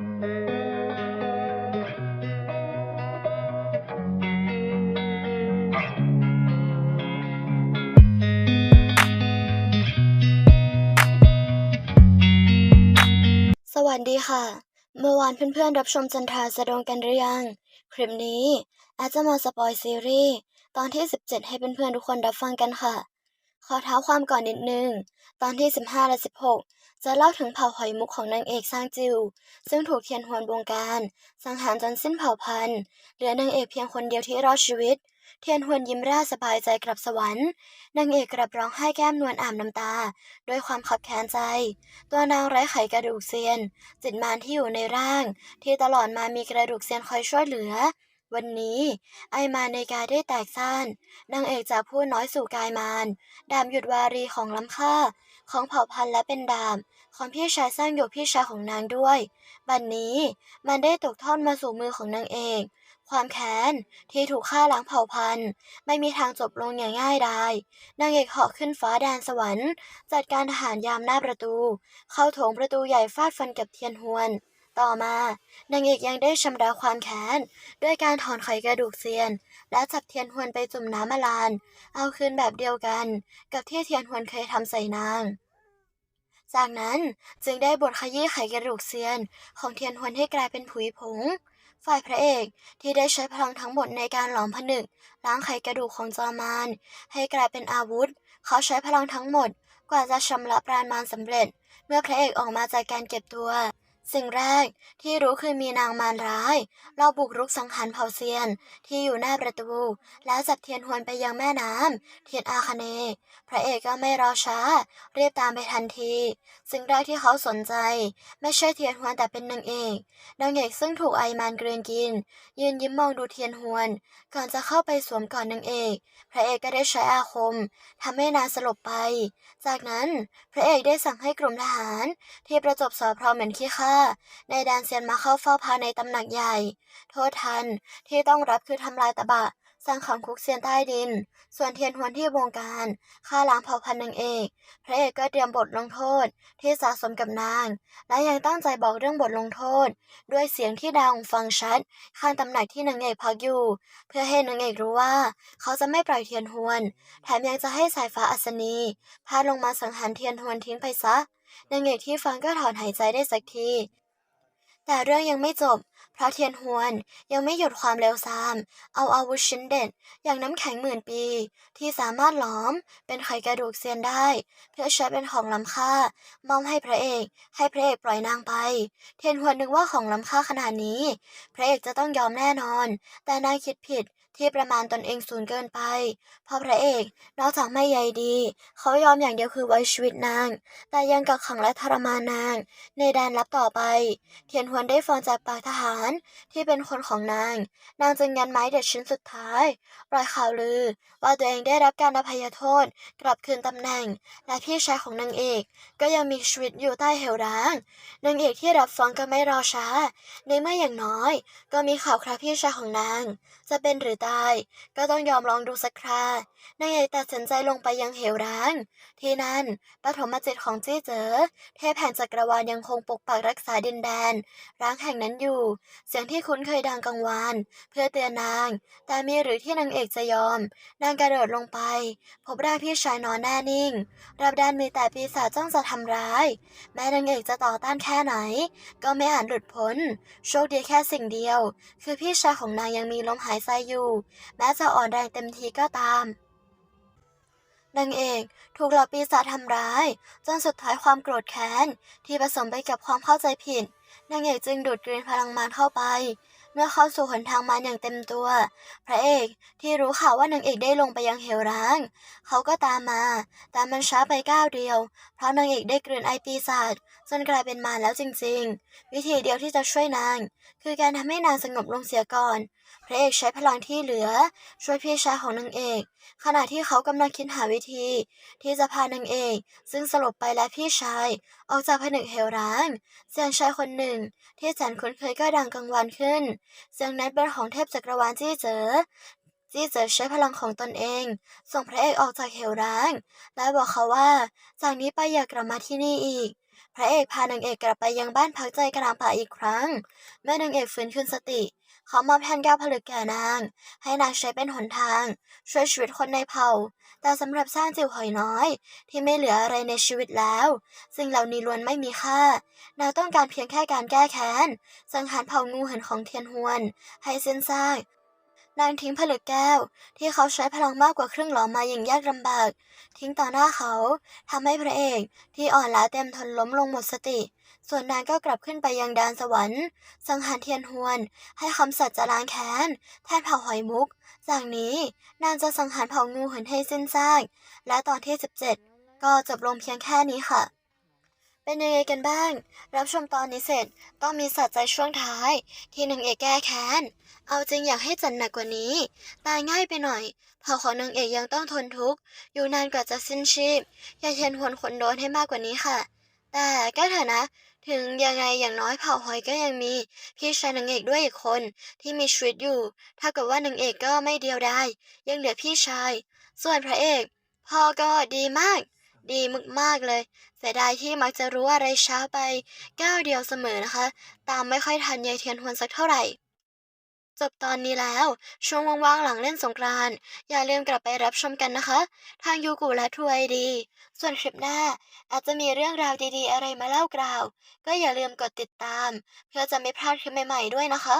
สวัสดีค่ะ เมื่อวานเพื่อนๆรับชมจันทราสะดงกันหรือยัง คลิปนี้อาจจะมาสปอยซีรีส์ตอนที่ 17 ให้เพื่อนๆทุกคนรับฟังกันค่ะ ขอเท้าความก่อนนิดนึง ตอนที่ 15 และ 16 จะเล่าถึงเผ่าหอยมุกของนางเอกซางจิว ซึ่งถูกเทียนฮวนบงการ สังหารจนสิ้นเผ่าพันธุ์ เหลือนางเอกเพียงคนเดียวที่รอดชีวิต เทียนฮวนยิ้มร่าสบายใจกลับสวรรค์ นางเอกกลับร้องไห้แก้มนวลอาบน้ำตา ด้วยความขับแค้นใจ ตัวนางไร้ไขกระดูกเซียน จิตมารที่อยู่ในร่าง ที่ตลอดมามีกระดูกเซียนคอยช่วยเหลือ วันนี้ไอมาในกายได้แตกซ่านนางเอกจากผู้น้อยสู่กายมารดาบหยุดวารีของล้ำค่า ของเผ่าพันธุ์และเป็นดาบของพี่ชายสร้างหยกพี่ชายของนางด้วย บัดนนี้มันได้ตกทอดมาสู่มือของนางเอกความแค้นที่ถูกฆ่าล้างเผ่าพันธุ์ ไม่มีทางจบลงอย่างง่ายดายนางเอกเหาะขึ้นฟ้าแดนสวรรค์ จัดการทหารยามหน้าประตู เข้าโถงประตูใหญ่ฟาดฟันกับเทียนฮวน ต่อมานางเอกยังได้ชำระความแค้นด้วยการถอนไขกระดูกเซียน และจับเทียนฮวนไปจุ่มน้ำมาลาน เอาคืนแบบเดียวกัน กับที่เทียนฮวนเคยทำใส่นาง จากนั้นจึงได้บทขยี้ไขกระดูกเซียน ของเทียนฮวนให้กลายเป็นผุยผงฝ่ายพระเอกที่ได้ใช้พลังทั้งหมดในการหลอมผนึก ล้างไขกระดูกของจอมานให้กลายเป็นอาวุธ เขาใช้พลังทั้งหมดกว่าจะชำระปราณมารสำเร็จ เมื่อพระเอกออกมาจากการเก็บตัว สิ่งแรกที่รู้คือมีนางมารร้าย เราบุกรุกสังหารเผ่าเซียนที่อยู่หน้าประตู แล้วจับเทียนฮวนไปยังแม่น้ำเทียนอาคเน พระเอกก็ไม่รอช้า เรียบตามไปทันที สิ่งแรกที่เขาสนใจ ไม่ใช่เทียนฮวนแต่เป็นนางเอกนางเอกซึ่งถูกไอมานเกลืนกิน ยืนยิ้มมองดูเทียนฮวน ก่อนจะเข้าไปสวมกอดนางเอก พระเอกก็ได้ใช้อาคมทำให้นางสลบไป จากนั้นพระเอกได้สั่งให้กลุ่มทหาร ที่ประจบสอพรเหมือนขี้ข้าในแดนเซียนมาเข้าเฝ้าพาในตำหนักใหญ่ โทษทันที่ต้องรับคือทำลายตะบะสร้างขังคุกเซียนใต้ดิน ส่วนเทียนฮวนที่วงการฆ่าล้างเผ่าพันธุ์นางเอก พระเอกก็เตรียมบทลงโทษที่สะสมกับนาง และยังตั้งใจบอกเรื่องบทลงโทษ ด้วยเสียงที่ดังฟังชัด ข้างตำหนักที่นางเอกพักอยู่ เพื่อให้นางเอกรู้ว่า เขาจะไม่ปล่อยเทียนฮวน แถมยังจะให้สายฟ้าอัศนีพาลงมาสังหารเทียนฮวนทิ้งไปซะ นางเอกที่ฟังก็ถอนหายใจได้สักที แต่เรื่องยังไม่จบ ระเทียนฮวนยังไม่หยุดความเร็วซาม เอาอาวุธชิ้นเด็ด อย่างน้ำแข็งหมื่นปี ที่สามารถหลอมเป็นไขกระดูกเซียนได้ เพื่อใช้เป็นของล้ำค่ามอบให้พระเอก ให้พระเอกปล่อยนางไป เทียนฮวนนึกว่าของล้ำค่าขนาดนี้ พระเอกจะต้องยอมแน่นอน แต่นางคิดผิดที่ประมาณตนเองสูงเกินไป เพราะพระเอก นอกจากไม่ใยดี เขายอมอย่างเดียวคือไว้ชีวิตนาง แต่ยังกักขังและทรมานนาง ในแดนลับต่อไป เทียนฮวนได้ฟังจากปากทหารที่เป็นคนของนาง นางจึงยันไม้เด็ดชิ้นสุดท้ายปล่อยข่าวลือ ว่าตัวเองได้รับการอภัยโทษกลับคืนตำแหน่ง และพี่ชายของนางเอก ก็ยังมีชีวิตอยู่ใต้เหวร้างนางเอกที่รับฟังก็ไม่รอช้า ในเมื่ออย่างน้อย ก็มีข่าวคราพี่ชายของนาง จะเป็นหรือตาย ก็ต้องยอมลองดูสักครานางเอกตัดสินใจลงไปยังเหวร้าง ที่นั่นปฐมจิตของจี้เจ๋อเทพแห่งจักรวาลยังคงปกปักรักษาดินแดน ร้างแห่งนั้นอยู่เสียงที่คุ้นเคยดังกังวาน เพื่อเตือนนาง แต่มีหรือที่นางเอกจะยอม นางกระโดดลงไป พบร่างพี่ชายนอนแน่นิ่ง รับด้านมีแต่ปีศาจจ้องจะทำร้าย แม้นางเอกจะต่อต้านแค่ไหน ก็ไม่อาจหลุดพ้น โชคดีแค่สิ่งเดียว คือพี่ชายของนางยังมีลมหายใจอยู่ แม้จะอ่อนแรงเต็มทีก็ตามนางเอกถูกเหล่าปีศาจทำร้าย จนสุดท้ายความโกรธแค้น ที่ผสมไปกับความเข้าใจผิด นางเอกจึงดูดกลืนพลังมารเข้าไป เมื่อเข้าสู่หนทางมารอย่างเต็มตัว พระเอกที่รู้ข่าวว่านางเอกได้ลงไปยังเหวร้าง เขาก็ตามมา แต่มันช้าไปก้าวเดียว เพราะนางเอกได้กลืนไอปีศาจจนกลายเป็นมารแล้วจริงๆ วิธีเดียวที่จะช่วยนาง คือการทำให้นางสงบลงเสียก่อน พระเอกใช้พลังที่เหลือ ช่วยพี่ชายของนางเอก ขณะที่เขากำลังคิดหาวิธี ที่จะพานางเอก ซึ่งสลบไปและพี่ชาย ออกจากผนึกเหวร้าง เสียงชายคนหนึ่ง ที่แสนคุ้นเคยก็ดังกังวานขึ้น เสียงนั้นเป็นของเทพจักรวาลจี้เจ๋อจี้เจ๋อใช้พลังของตนเอง ส่งพระเอกออกจากเหวร้าง และบอกเขาว่า จากนี้ไปอย่ากลับมาที่นี่อีก พระเอกพานางเอกกลับไปยังบ้านพักใจกลางป่าอีกครั้งเมื่อนางเอกฟื้นคืนสติ ขามอบแผ่นแก้วผลึกแก่นาง ให้นางใช้เป็นหนทาง ช่วยชีวิตคนในเผ่า แต่สำหรับสร้างจิ๋วหอยน้อย ที่ไม่เหลืออะไรในชีวิตแล้ว สิ่งเหล่านี้ล้วนไม่มีค่านางต้องการเพียงแค่การแก้แค้น สังหารเผ่างูเหินของเทียนฮวน ให้เส้นซาก นางทิ้งผลึกแก้ว ที่เขาใช้พลังมากกว่าครึ่งหลอมมาอย่างยากลำบาก ทิ้งต่อหน้าเขาทำให้พระเอกที่อ่อนล้าเต็มทนล้มลงหมดสติ ส่วนนางก็กลับขึ้นไปยังดานสวรรค์ สังหารเทียนฮวน ให้คำสัตย์จะล้างแค้นแทนเผ่าหอยมุก จากนี้นางจะสังหารเผ่างูเหินให้สิ้นซากและตอนที่ 17 ก็จบลงเพียงแค่นี้ค่ะ เป็นยังไงกันบ้าง รับชมตอนนี้เสร็จต้องมีสัตว์ใจช่วงท้าย ที่นางเอกแก้แค้น เอาจริงอยากให้จัดหนักกว่านี้ ตายง่ายไปหน่อยเผ่าของนางเอกยังต้องทนทุกข์อยู่นานกว่าจะสิ้นชีพ อย่าเทียนหวนคนโดนให้มากกว่านี้ค่ะ แต่ก็เถอะนะ ถึงยังไงอย่างน้อยเผ่าหอยก็ยังมี พี่ชายนางเอกด้วยอีกคนที่มีชีวิตอยู่ถ้าเกิดว่านางเอกก็ไม่เดียวดายยังเหลือพี่ชาย ส่วนพระเอกพ่อก็ดีมาก ดีมากๆเลย เสียดายที่มักจะรู้อะไรช้าไปก้าวเดียวเสมอนะคะ ตามไม่ค่อยทันยายเทียนหวนสักเท่าไหร่ จบตอนนี้แล้ว ช่วงว่างๆหลังเล่นสงกรานต์อย่าลืมกลับไปรับชมกันนะคะ ทางยูกูและทูไอดี ส่วนคลิปหน้าอาจจะมีเรื่องราวดีๆ อะไรมาเล่ากล่าว ก็อย่าลืมกดติดตาม เพื่อจะไม่พลาดคลิปใหม่ๆด้วยนะคะ